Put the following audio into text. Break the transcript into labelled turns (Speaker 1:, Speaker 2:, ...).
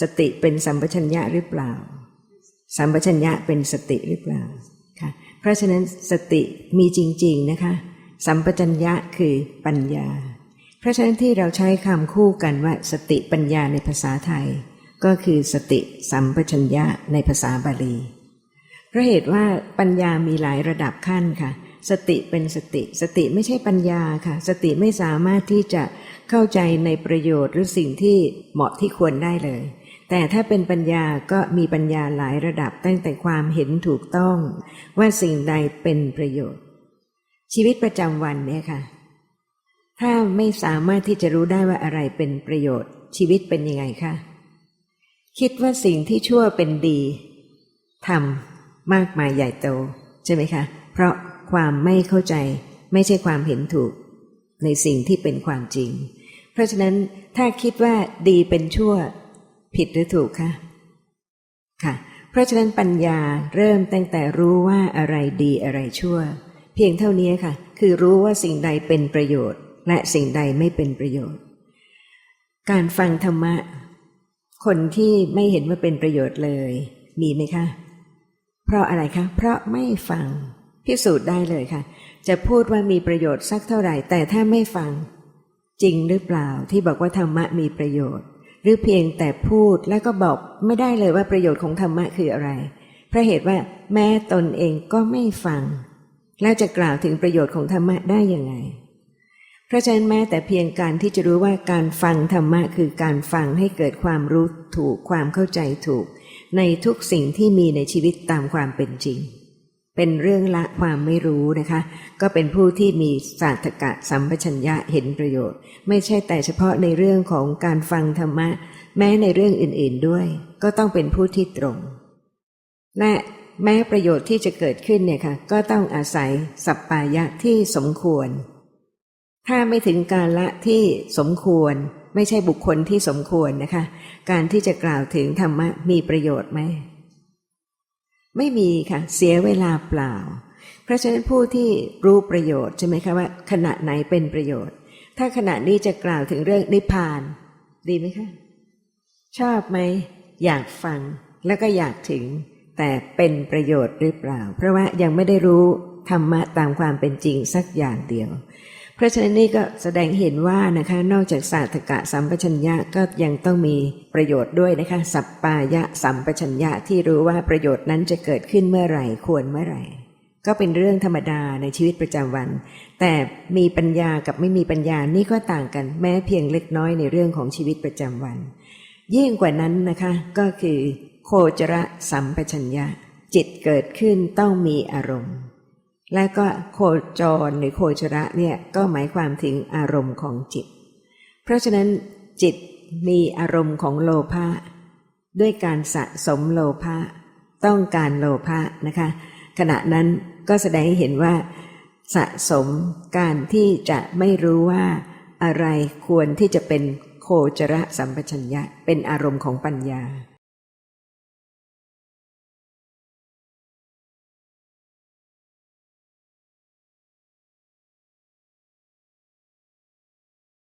Speaker 1: สติเป็นสัมปชัญญะหรือเปล่า สัมปชัญญะเป็นสติหรือเปล่าค่ะเพราะฉะนั้นสติมีจริง ๆนะคะ สัมปชัญญะคือปัญญา เพราะฉะนั้นที่เราใช้คำคู่กันว่าสติปัญญาในภาษาไทย ก็คือสติสัมปชัญญะในภาษาบาลีเพราะเหตุว่าปัญญามีหลายระดับขั้นค่ะ สติเป็นสติ สติไม่ใช่ปัญญาค่ะ สติไม่สามารถที่จะเข้าใจในประโยชน์หรือสิ่งที่เหมาะที่ควรได้เลย แต่ถ้าเป็นปัญญาก็มีปัญญาหลายระดับตั้งแต่ความเห็นถูกต้อง ว่าสิ่งใดเป็นประโยชน์ ชีวิตประจำวันเนี่ยค่ะ ถ้าไม่สามารถที่จะรู้ได้ว่าอะไรเป็นประโยชน์ ชีวิตเป็นยังไงคะคิดว่าสิ่งที่ชั่วเป็นดีทำมากมายใหญ่โต ใช่ไหมคะ เพราะความไม่เข้าใจไม่ใช่ความเห็นถูก ในสิ่งที่เป็นความจริง เพราะฉะนั้นถ้าคิดว่าดีเป็นชั่ว ผิดหรือถูกคะค่ะ เพราะฉะนั้นปัญญาเริ่มตั้งแต่รู้ว่าอะไรดีอะไรชั่ว เพียงเท่านี้ค่ะ คือรู้ว่าสิ่งใดเป็นประโยชน์ และสิ่งใดไม่เป็นประโยชน์ การฟังธรรมะ คนที่ไม่เห็นว่าเป็นประโยชน์เลย มีไหมคะ เพราะอะไรคะ เพราะไม่ฟังพิสูจน์ได้เลยค่ะ จะพูดว่ามีประโยชน์สักเท่าไหร่ แต่ถ้าไม่ฟัง จริงหรือเปล่าที่บอกว่าธรรมะมีประโยชน์ หรือเพียงแต่พูดแล้วก็บอกไม่ได้เลยว่าประโยชน์ของธรรมะคืออะไร เพราะเหตุว่าแม้ตนเองก็ไม่ฟัง แล้วจะกล่าวถึงประโยชน์ของธรรมะได้ยังไง เพราะฉะนั้นแม้แต่เพียงการที่จะรู้ว่าการฟังธรรมะคือการฟังให้เกิดความรู้ถูกความเข้าใจถูก ในทุกสิ่งที่มีในชีวิตตามความเป็นจริง เป็นเรื่องละความไม่รู้นะคะ ก็เป็นผู้ที่มีศาสตกะสัมปชัญญะเห็นประโยชน์ ไม่ใช่แต่เฉพาะในเรื่องของการฟังธรรมะ แม้ในเรื่องอื่น ๆด้วย ก็ต้องเป็นผู้ที่ตรง และแม้ประโยชน์ที่จะเกิดขึ้นเนี่ยค่ะ ก็ต้องอาศัยสัปปายะที่สมควร ถ้าไม่ถึงการละที่สมควร ไม่ใช่บุคคลที่สมควรนะคะ การที่จะกล่าวถึงธรรมะมีประโยชน์ไหม ไม่มีค่ะเสียเวลาเปล่า เพราะฉะนั้นผู้ที่รู้ประโยชน์ใช่ไหมคะว่าขณะไหนเป็นประโยชน์ ถ้าขณะนี้จะกล่าวถึงเรื่องนิพพาน ดีไหมคะชอบไหมอยากฟังแล้วก็อยากถึง แต่เป็นประโยชน์หรือเปล่า เพราะว่ายังไม่ได้รู้ธรรมะตามความเป็นจริงสักอย่างเดียว เพราะฉะนั้นนี่ก็แสดงเห็นว่านะคะนอกจากศาสตกะสัมปชัญญะก็ยังต้องมีประโยชน์ด้วยนะคะ สัปปายะสัมปชัญญะที่รู้ว่าประโยชน์นั้นจะเกิดขึ้นเมื่อไหร่ควรเมื่อไหร่ ก็เป็นเรื่องธรรมดาในชีวิตประจำวัน แต่มีปัญญากับไม่มีปัญญานี่ก็ต่างกันแม้เพียงเล็กน้อยในเรื่องของชีวิตประจำวัน ยิ่งกว่านั้นนะคะก็คือ โคจรสัมปชัญญะ จิตเกิดขึ้นต้องมีอารมณ์ และก็โคจรหรือโคจระเนี่ยก็หมายความถึงอารมณ์ของจิต เพราะฉะนั้นจิตมีอารมณ์ของโลภะด้วยการสะสมโลภะต้องการโลภะนะคะ ขณะนั้นก็แสดงให้เห็นว่า สะสมการที่จะไม่รู้ว่าอะไรควรที่จะเป็นโคจรสัมปชัญญะเป็นอารมณ์ของปัญญา